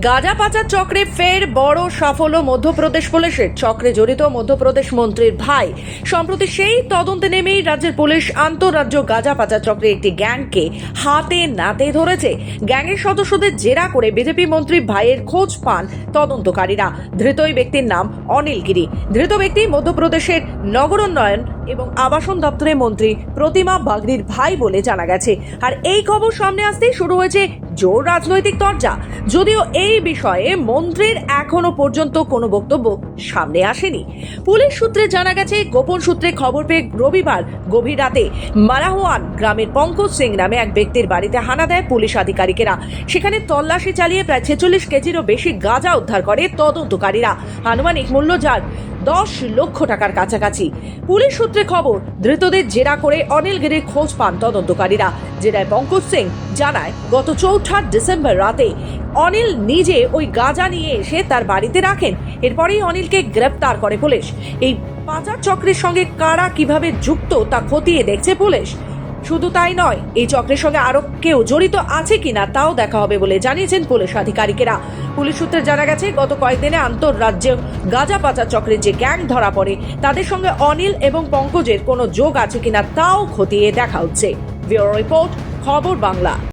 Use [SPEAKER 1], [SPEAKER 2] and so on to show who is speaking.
[SPEAKER 1] গাঁজা পাচার চক্রে ফের বড় সাফল্য মধ্যপ্রদেশ পুলিশের। চক্রে জড়িত মধ্যপ্রদেশ মন্ত্রীর ভাই। সম্প্রতি সেই তদন্তে নেমেই রাজ্যের পুলিশ আন্তঃরাজ্য গাঁজা পাচার চক্রে একটি গ্যাংকে হাতে নাতে ধরেছে। গ্যাংয়ের সদস্যদের জেরা করে বিজেপি মন্ত্রী ভাইয়ের খোঁজ পান তদন্তকারীরা। ধৃত ব্যক্তির নাম অনিল গিরি। ধৃত ব্যক্তি মধ্যপ্রদেশের নগরোন্নয়ন এবং আবাসন দপ্তরের মন্ত্রী প্রতিমা বাগরির ভাই বলে জানা গেছে। আর এই খবর সামনে আসতেই শুরু হয়েছে জোর রাজনৈতিক তরজা। যদিও এই বিষয়ে মন্ত্রীর এখনও পর্যন্ত কোনো বক্তব্য সামনে আসেনি। পুলিশ সূত্রে জানা গেছে, গোপন সূত্রে খবর পেয়ে রবিবার গভীর রাতে মারাহুয়ান গ্রামের পঙ্কজ সিং নামে এক ব্যক্তির বাড়িতে হানা দেয় পুলিশ আধিকারিকেরা। সেখানে তল্লাশি চালিয়ে প্রায় ছেচল্লিশ কেজিরও বেশি গাঁজা উদ্ধার করে তদন্তকারীরা। আনুমানিক মূল্য যার দশ লক্ষ টাকার কাছাকাছি। পুলিশ সূত্রে খবর, ধৃতদের জেরা করে অনিল গিরির খোঁজ পান তদন্তকারীরা। জেরায় পঙ্কজ সিং জানায়, গত চৌঠা ডিসেম্বর রাতে অনিল নিজে ওই গাঁজা নিয়ে এসে তার বাড়িতে রাখেন। এরপরেই অনিলকে গ্রেপ্তার করে পুলিশ। এই পাচার চক্রের সঙ্গে কারা কীভাবে যুক্ত তা খতিয়ে দেখছে পুলিশ। শুধু তাই নয়, এই চক্রের সঙ্গে আরও কেউ জড়িত আছে কিনা তাও দেখা হবে বলে জানিয়েছেন পুলিশ আধিকারিকেরা। পুলিশ সূত্রে জানা গেছে, গত কয়েকদিনে আন্তঃরাজ্যে গাঁজা পাচার চক্রের যে গ্যাং ধরা পড়ে, তাদের সঙ্গে অনিল এবং পঙ্কজের কোনো যোগ আছে কিনা তাও খতিয়ে দেখা হচ্ছে। ব্যুরো রিপোর্ট, খবর বাংলা।